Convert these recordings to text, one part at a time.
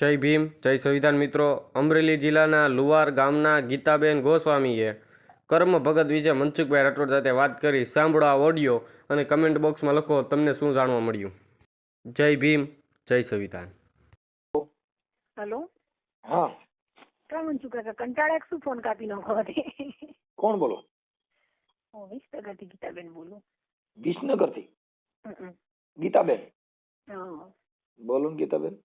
જય ભીમ જય સંવિધાન મિત્રો. અમરેલી જિલ્લાના લુવાર ગામના ગીતાબેન ગોસ્વામીએ કર્મ ભગત વિશે મનસુખભાઈ રાઠોડ સાથે વાત કરી. સાંભળો આ ઓડિયો અને કમેન્ટ બોક્સમાં લખો તમને શું જાણવા મળ્યું. જય ભીમ જય સંવિધાન. હેલો? હા. કામ છું કાકા કંટાળા શું ફોન કાપી નાખો હતી કોણ બોલો? હું વીસ ટકાથી ગીતાબેન બોલું. વિસનગરથી ગીતાબેન? હા. બોલો ને ગીતાબેન.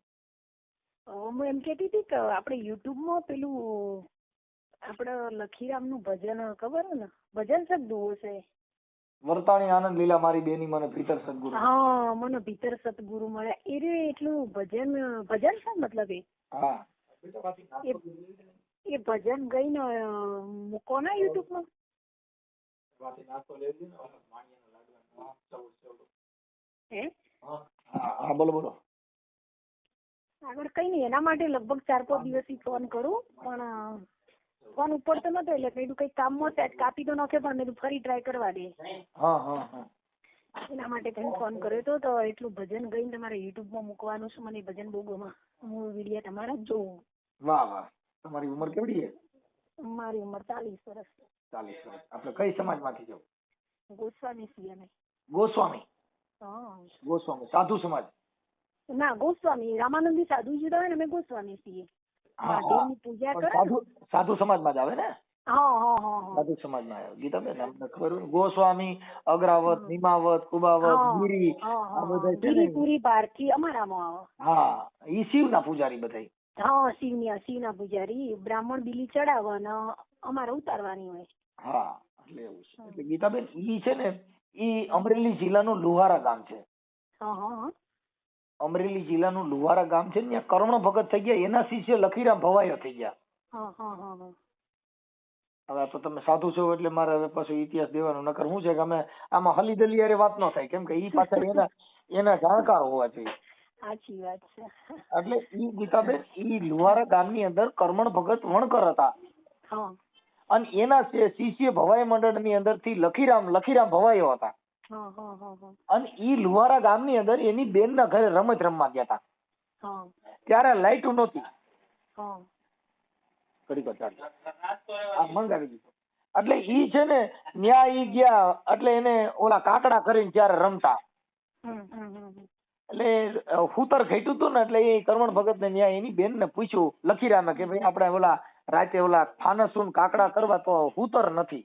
હું એમ કહેતી હતી કે આપણે યુટ્યુબમાં પેલું આપણે લખીરામનું ભજન ખબર ને? ભજન શબ્દ છે વર્તાણી આનંદ લીલા મારી બેની મને ભીતર સદગુરુ. હા મને ભીતર સદગુરુ મળ્યા. એ રે એટલું ભજન ભજન છે મતલબ એ? હા. એ ભજન ગઈને ને મૂકો ને યુટ્યુબમાં. હે. હા હા બોલો બોલો. આગળ કઈ નહીં એના માટે લગભગ ચાર પાંચ દિવસથી ફોન કરું પણ ફોન ઉપડતો નતો એટલે મેં કઈ કામમાં સેટ કાપી તો નાખે પણ મેં ફરી ટ્રાય કરવા દે. એના માટે તમે ફોન કર્યો તો તો એટલું ભજન ગઈને તમારે યુટ્યુબમાં મૂકવાનું છે મને ભજન બહુ ગમે. હું વીડિયો તમારા જ જોઉં. વાહ વાહ. તમારી ઉંમર કેવડી છે? મારી ઉંમર ચાલીસ વર્ષ. ચાલીસ વર્ષ. આપણે કઈ સમાજમાંથી છો? ગોસ્વામી છીએ અમે. ગોસ્વામી? હા. ગોસ્વામી. સાધુ સમાજ. ના ગોસ્વામી રામાનંદી સાધુજી તો ને અમે ગોસ્વામી છીએ. મહાદેવની પૂજા કરે સાધુ સાધુ સમાજમાં જ આવે ને? હા હા હા હા. સાધુ સમાજમાં આવે. ગીતાબેન અમને ખબર ગોસ્વામી અગ્રાવત નિમાવત કુબાવત ગીરી આ બધા છે ને. પૂરી ભારતી અમારામાં આવે. હા ઈ શિવના પૂજારી બધા હા શિવની શિવના પૂજારી. બ્રાહ્મણ બિલી ચડાવે અમારે ઉતારવાની હોય. હા એટલે એવું છે. એટલે ગીતાબેન ઈ છે ને ઈ અમરેલી જિલ્લાનું લુહારા ગામ છે. હા હા. અમરેલી જિલ્લાનું લુવારા ગામ છે ત્યાં કર્ણ ભગત થઈ ગયા. એના શિષ્ય લખીરામ ભવાયો થઈ ગયા. હવે તો તમે સાધુ છો એટલે મારે હવે પાછું ઇતિહાસ દેવાનો. નકર શું છે કે અમે આમાં હલી દલી અરે વાત ન થાય. કેમ કે ઈ પાછળ એના એના જાણકાર હોવા જોઈએ. સાચી વાત છે. એટલે ઈ ગીતાબેન ઈ લુહારા ગામની અંદર કર્મણ ભગત વણકર હતા. અને એના શિષ્ય ભવાઈ મંડળની અંદરથી લખીરામ લખીરામ ભવાયો હતા. અને ઈ લુહારા ગામની અંદર એની બેનના ઘરે રમત રમવા ગયા હતા ત્યારે લાઈટ નહોતી. એટલે ઈ છે ને ન્યા ઈ ગયા એટલે એને ઓલા કાકડા કરીને ત્યારે રમતા. એટલે હુતર ખેટ્યું હતું ને એટલે એ કરવણ ભગત ને ન્યા એની બેન ને પૂછ્યું લખીરામે કે ભાઈ આપણે ઓલા રાતે ઓલા ફાનસુન કાકડા કરવા તો હુતર નથી.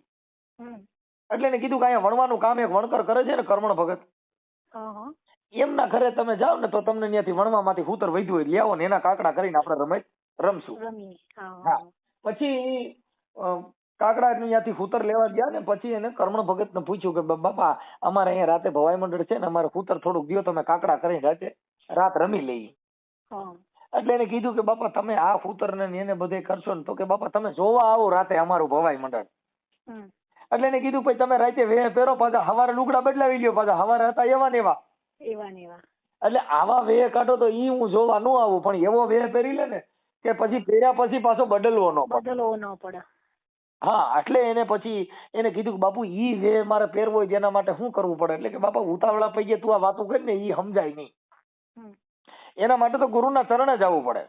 એટલે એને કીધું કે અહીંયા વણવાનું કામ એક વણકર કરે છે ને કર્મણ ભગત. એમના ઘરે તમે જાઓ ને તો તમને ત્યાંથી વણવામાંથી હૂતર વધ્યું હોય લે ને એના કાકડા કરીને આપણે રમે રમશું. હા પછી કાકડા ત્યાંથી ફૂતર લેવા ગયા ને પછી એને કર્મણ ભગત ને પૂછ્યું કે બાપા અમારે અહીંયા રાતે ભવાઈ મંડળ છે ને અમારે ફૂતર થોડુંક દ્યો તમે કાકડા કરીને રાતે રાત રમી લઈ એટલે એને કીધું કે બાપા તમે આ ફૂતર ને એને બધે કરશો ને તો કે બાપા તમે જોવા આવો રાતે અમારું ભવાઈ મંડળ. એટલે એને કીધું પછી તમે રાતે વેહ પહેરો પાછા હવારે લુગડા બદલાવી લ્યો પાછા હવારે હતા એવા ને એવા. એવા ને એવા. એટલે આવા વેહ કાઢો તો ઈ હું જોવા ન આવું પણ એવો વેહ પહેરી લે ને કે પછી પહેર્યા પછી પાછો બદલવો ન પડે. બદલવો ન પડે. હા એટલે એને પછી એને કીધું કે બાપુ ઈ વેહ મારે પહેરવો હોય તેના માટે શું કરવું પડે? એટલે કે બાપા ઉતાવળા પૈયે તું આ વાતો કરી ને ઈ સમજાય નહીં. એના માટે તો ગુરુના ચરણે જવું પડે.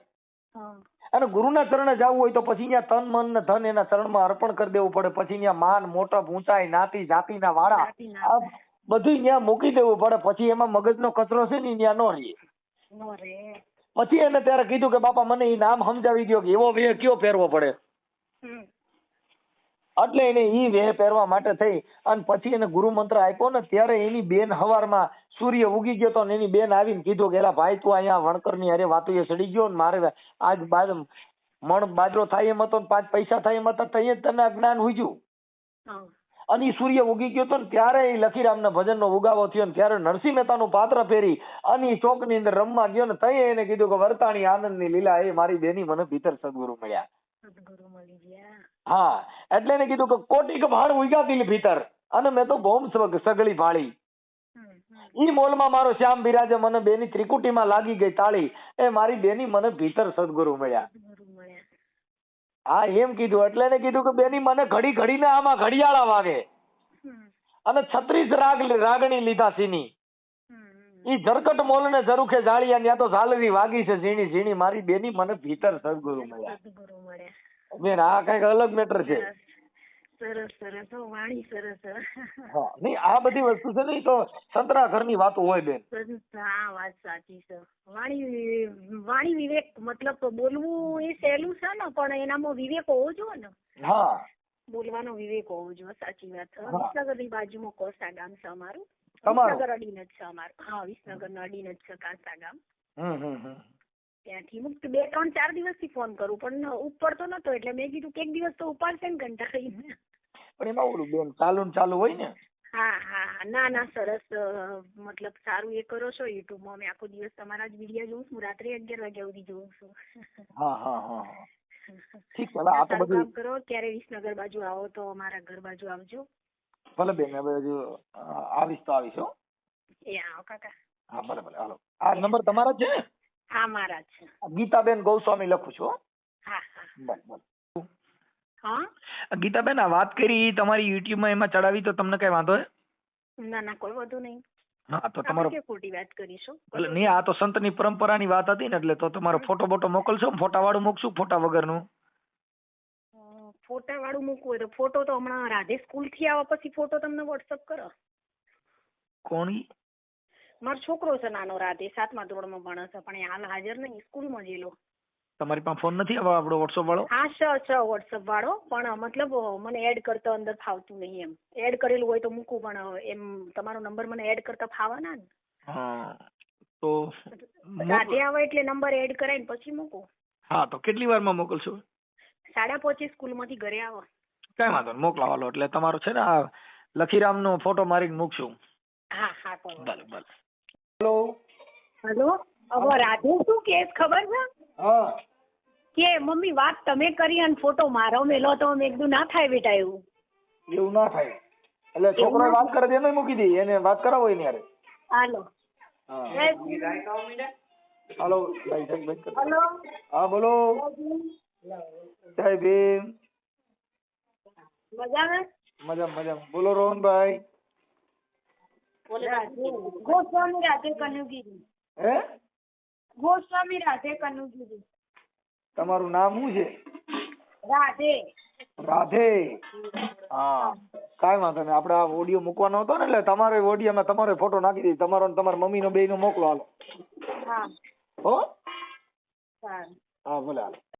હા. અને ગુરુના ચરણે જવું હોય તો પછી ત્યાં તન મન ને ધન એના ચરણમાં અર્પણ કરી દેવું પડે. પછી ત્યાં માન મોટપ ઊંચાઈ નાતી જાતિના વાળા બધું ત્યાં મૂકી દેવું પડે. પછી એમાં મગજનો કચરો છે ને ત્યાં નો રહીએ પછી એને ત્યારે કીધું કે બાપા મને ઈ નામ સમજાવી દો કે એવો વેહ કયો પહેરવો પડે? એટલે એને ઈ વેહ પહેરવા માટે થઈ. અને પછી એને ગુરુ મંત્ર આપ્યો ને ત્યારે એની બેન હવારમાં સૂર્ય ઉગી ગયો તો એની બેન આવીને કીધું કે એલા ભાઈ તું અહીંયા વણકરની હારે એ સડી ગયો ને મારે આજ બાદ મણ બાજરો થાય એમ હતો ને પાંચ પૈસા થાય એમ હતા તઈ જ તને જ્ઞાન હુજ્યું અને ઈ સૂર્ય ઉગી ગયો તો ને ત્યારે એ લખીરામના ભજનનો ઉગાવો થયો ને ત્યારે નરસિંહ મહેતાનું પાત્ર ફેરી અને ચોકની અંદર રમવા ગયો ને તઈ એને કીધું કે વર્તાણી આનંદની લીલા એ મારી બેની મને ભીતર સદગુરુ મળ્યા. હા એટલે એને કીધું કે કોટિક ભાણ ઉગ્યા દિલ ભીતર. અને મેં તો સ્વગ સગળી ભાળી. ઈ મોલમાં મારો શ્યામ બિરાજે મને બેની ત્રિકુટીમાં લાગી ગઈ તાળી. એ મારી બેની મને ભીતર સદગુરુ મળ્યા. હા એમ કીધું. એટલે એને કીધું કે બેની મને ઘડી ઘડીને આમાં ઘડિયાળા વાગે. અને છત્રીસ રાગ રાગણી લીધા સીની. ઈ જરકટ મોલ ને ઝરૂખે જાળિયા ત્યાં તો ઝાલરી વાગી છે ઝીણી ઝીણી. મારી બેની મને ભીતર સદગુરુ મળ્યા. બેન આ કંઈક અલગ મેટર છે. સરસ સરસ વાણી સરસ હા. નહીં આ બધી વસ્તુ છે ને તો સંતરા ઘરની વાતો હોય બેન. હા વાત સાચી છે. વાણી વાણી વિવેક મતલબ બોલવું એ સહેલું છે ને પણ એનામાં વિવેક હોવો જોઈએ ને. હા. બોલવાનો વિવેક હોવો જોઈએ સાચી વાત. વિસનગરની બાજુમાં કોસા ગામ છે અમારું? વિસનગર અડીને જ છે અમારું. હા વિસનગર અડીને જ છે કાંસા ગામ. હમ હમ હમ. ત્યાંથી મુક્ત બે ત્રણ ચાર દિવસથી ફોન કરું પણ ઉપડતો નતો એટલે મેં કીધું કે એક દિવસ તો ઉપાડશે ને કંટાળીને પણ એમાં ઓલું બેન ચાલુ ને ચાલુ હોય ને? હા હા ના ના સરસ મતલબ સારું એ કરો છો યુટ્યુબ મેં આખો દિવસ તમારા જ વીડિયો જોઉં છું રાત્રે અગિયાર વાગ્યા સુધી જોઉં છું. હા હા હા. ઠીક છે આ તો બધું કરો. ક્યારે વિસનગર બાજુ આવો તો અમારા ઘર બાજુ આવજો. ભલે બેન હવે હજુ આવીશ તો આવીશ હો. આવો કાકા. હા ભલે ભલે હાલો. આ નંબર તમારો જ છે ને? હા મારા જ છે. ગીતાબેન ગૌસ્વામી લખું છું હો. હા હા. ભલે ભલે હા? ગીતાબેન આ વાત કરી તમારી યુટ્યુબમાં એમાં ચડાવી તો તમને કઈ વાંધો હે? ના ના કોઈ વધુ નહીં. હા તો તમારો ખોટી વાત કરીશું? એટલે નહીં આ તો સંતની પરંપરાની વાત હતી ને એટલે તો તમારો ફોટો બોટો મોકલશો ફોટા વાળું મૂકશું ફોટા વગરનું. ફોટા વાળું મૂકવું હોય તો ફોટો તો હમણાં રાધે સ્કૂલથી આવ્યા પછી ફોટો તમને વોટ્સઅપ કરો. કોણી મારો છોકરો છે નાનો રાધે સાતમા ધોરણમાં ભણે છે પણ એ હાલ હાજર નહીં સ્કૂલમાં જેલો તમારી પાસે ફોન નથી હવે આપણો વોટ્સઅપ વાળો? હા છે છે વોટ્સઅપ વાળો પણ મતલબ મને એડ કરતા અંદર ફાવતું નહીં એમ. એડ કરેલું હોય તો મૂકું પણ એમ તમારો નંબર મને એડ કરતા ફાવાના ને. હા તો રાધે આવે એટલે નંબર એડ કરાવીને પછી મૂકું. હા તો કેટલી વારમાં મોકલશો? સાડા સ્કૂલ સ્કૂલમાંથી ઘરે આવો. કઈ વાંધો નહીં મોકલાવાલો એટલે તમારો છે ને આ લખીરામનો ફોટો મારીને મૂકશું. હા હા ભલે ભલે. હેલો? હેલો? હવે રાધે શું કેસ ખબર છે? હા. કે મમ્મી વાત તમે કરી અને ફોટો મારો મેલો તો મેં એકદું ના થાય બેટા એવું. એવું ના થાય. એટલે છોકરો વાત કરે તેને મૂકી દે એને વાત કરાવો એની હારે. હાલો. હલો હા બોલો. જય ભીમ મજામાં? મજા મજા બોલો રોહનભાઈ. ગોસ્વામી રાધે કનુગીરી હે? ગોસ્વામી રાધે કનુગીરી તમારું નામ શું છે? રાધે. રાધે? હા. કાંઈ વાંધો નહીં. આપણે આ ઓડિયો મૂકવાનો હતો ને એટલે તમારે ઓડિયોમાં તમારો ફોટો નાખી દઈએ તમારો ને તમારા મમ્મીનો બેયનો મોકલો હાલો. હા? હો. હા ભલે હાલો.